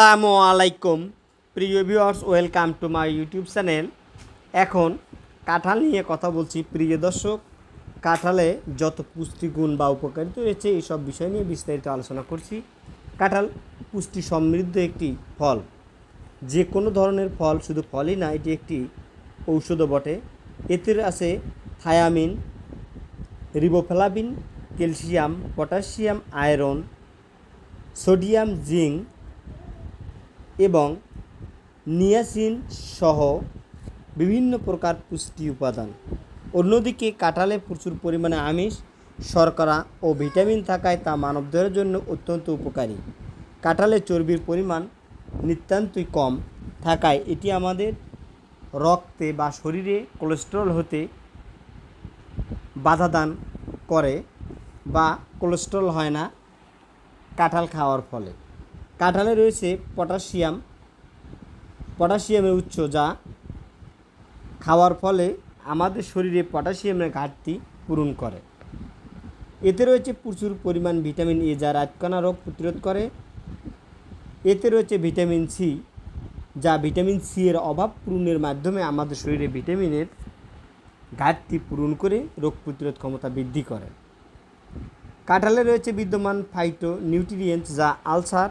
আসসালামু আলাইকুম। প্রিয় viewers welcome to my YouTube channel এখন কাঁঠাল নিয়ে কথা বলছি। প্রিয় দর্শক, কাঁঠালে যত পুষ্টিগুণ বা উপকারিতা রয়েছে এইসব বিষয় নিয়ে বিস্তারিত আলোচনা করছি। কাঁঠাল পুষ্টি সমৃদ্ধ একটি ফল। যে কোনো ধরনের ফল শুধু ফলই না, এটি একটি ঔষধও বটে। এতে আছে thiamine riboflavin calcium potassium iron sodium zinc এবং নিয়াসিন সহ বিভিন্ন প্রকার পুষ্টি উপাদান। অন্যদিকে কাঁঠালে প্রচুর পরিমাণে আমিষ, শর্করা ও ভিটামিন থাকায় তা মানবদেহের জন্য অত্যন্ত উপকারী। কাঁঠালে চর্বির পরিমাণ নিতান্তই কম থাকায় এটি আমাদের রক্তে বা শরীরে কোলেস্টেরল হতে বাধা দান করে বা কোলেস্ট্রল হয় না কাঁঠাল খাওয়ার ফলে। কাঁঠালে রয়েছে পটাশিয়াম। পটাশিয়ামের উৎস যা খাওয়ার ফলে আমাদের শরীরে পটাশিয়ামের ঘাটতি পূরণ করে। এতে রয়েছে প্রচুর পরিমাণ ভিটামিন এ যা রাতকানা রোগ প্রতিরোধ করে। এতে রয়েছে ভিটামিন সি, যা ভিটামিন সি এর অভাব পূরণের মাধ্যমে আমাদের শরীরে ভিটামিনের ঘাটতি পূরণ করে রোগ প্রতিরোধ ক্ষমতা বৃদ্ধি করে। কাঁঠালে রয়েছে বিদ্যমান ফাইটো নিউট্রিয়েন্টস যা আলসার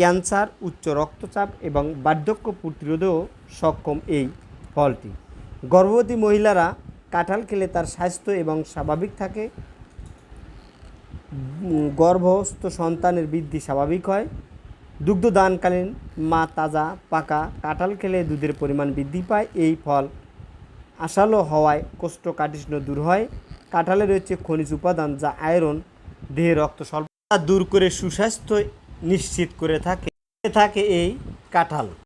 ক্যান্সার, উচ্চ রক্তচাপ এবং বার্ধক্য প্রতিরোধেও সক্ষম এই ফলটি। গর্ভবতী মহিলারা কাঁঠাল খেলে তার স্বাস্থ্য এবং স্বাভাবিক থাকে। গর্ভস্থ সন্তানের বৃদ্ধি স্বাভাবিক হয়। দুগ্ধ দানকালীন মা তাজা, পাকা কাঁঠাল খেলে দুধের পরিমাণ বৃদ্ধি পায়। এই ফল আশালো হওয়ায় কোষ্ঠকাঠিন্য দূর হয়। কাঁঠালে রয়েছে খনিজ উপাদান যা আয়রন, দেহে রক্ত স্বল্পতা দূর করে সুস্বাস্থ্য নিশ্চিত করে থাকে থাকে এই কাঁঠাল।